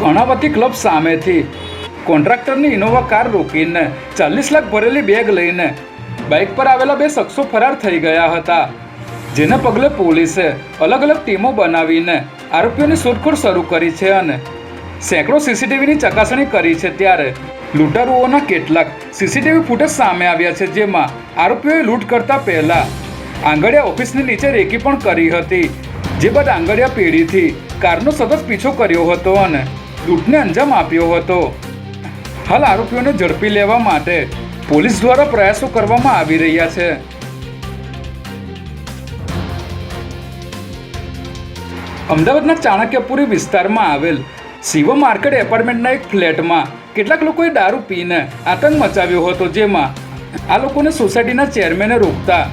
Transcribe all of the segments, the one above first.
Karnavati club સામેથી. કોન્ટ્રાક્ટરની Innova car રોકીને ચાલીસ લાખ ભરેલી બેગ લઈને બાઇક પર આવેલા બે શખ્સો ફરાર થઈ ગયા હતા. જેના પગલે પોલીસે અલગ અલગ ટીમો બનાવીને આરોપીઓની શોધખોળ શરૂ કરી છે અને સેંકડો સીસીટીવીની ચકાસણી કરી છે ત્યારે લૂંટારુઓના કેટલાક સીસીટીવી ફૂટેજ સામે આવ્યા છે જેમાં આરોપીઓએ લૂંટ કરતા પહેલા આંગળિયા ઓફિસની નીચે રેકી પણ કરી હતી. જે બાદ આંગળિયા પેઢીથી કારનો સતત પીછો કર્યો હતો અને લૂંટને અંજામ આપ્યો હતો. હાલ આરોપીઓને ઝડપી લેવા માટે પોલીસ દ્વારા પ્રયાસો કરવામાં આવી રહ્યા છે. અમદાવાદના ચાણક્યપુરી વિસ્તારમાં આવેલ શિવ માર્કેટ એપાર્ટમેન્ટના એક ફ્લેટમાં કેટલાક લોકોએ દારૂ પીને આતંક મચાવ્યો હતો, જેમાં આ લોકોને સોસાયટીના ચેરમેને રોકતા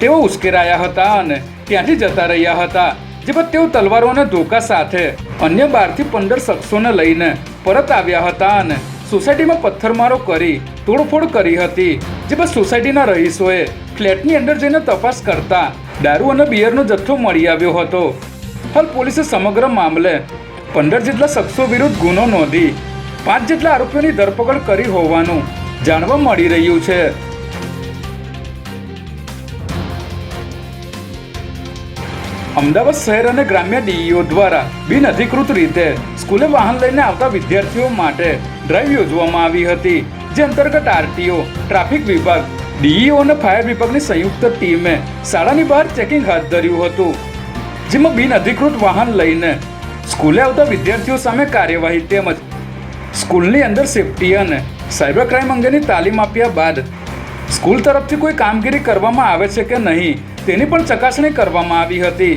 તેઓ ઉશ્કેરાયા હતા અને ત્યાંથી જતા રહ્યા હતા. જે બાદ તેઓ તલવારો અને ધોકા સાથે અન્ય બારથી પંદર શખ્સોને લઈને પરત આવ્યા હતા અને સોસાયટીમાં પથ્થરમારો કરી તોડફોડ કરી હતી. જે બાદ સોસાયટીના રહીશોએ ફ્લેટની અંદર જઈને તપાસ કરતા દારૂ અને બિયરનો જથ્થો મળી આવ્યો હતો. હાલ પોલીસે સમગ્ર મામલે પંદર જેટલા શખ્સો વિરુદ્ધ ગુનો નોંધી પાંચ જેટલા આરોપીઓની ધરપકડ કરી હોવાનું જાણવા મળી રહ્યું છે. અમદાવાદ શહેર અને ગ્રામ્ય ડીઈઓ દ્વારા બિનઅધિકૃત રીતે સ્કૂલે વાહન લઈને આવતા વિદ્યાર્થીઓ માટે ડ્રાઈવ યોજવામાં આવી હતી. જે અંતર્ગત આરટીઓ, ટ્રાફિક વિભાગ, ડીઈઓ અને ફાયર વિભાગની સંયુક્ત ટીમે શાળાની બહાર ચેકિંગ હાથ ધર્યું હતું. જેમાં બિનઅધિકૃત વાહન લઈને સ્કૂલે આવતા વિદ્યાર્થીઓ સામે કાર્યવાહી તેમજ સ્કૂલની અંદર સેફટી અને સાયબર ક્રાઇમ અંગેની તાલીમ આપ્યા બાદ સ્કૂલ તરફથી કોઈ કામગીરી કરવામાં આવે છે કે નહીં તેની પણ ચકાસણી કરવામાં આવી હતી.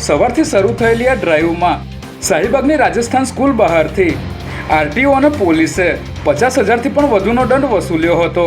સવારથી શરૂ થયેલી આ ડ્રાઈવમાં શાહીબાગની રાજસ્થાન સ્કૂલ બહારથી આરટીઓ અને પોલીસે પચાસ હજારથી પણ વધુનો દંડ વસૂલ્યો હતો.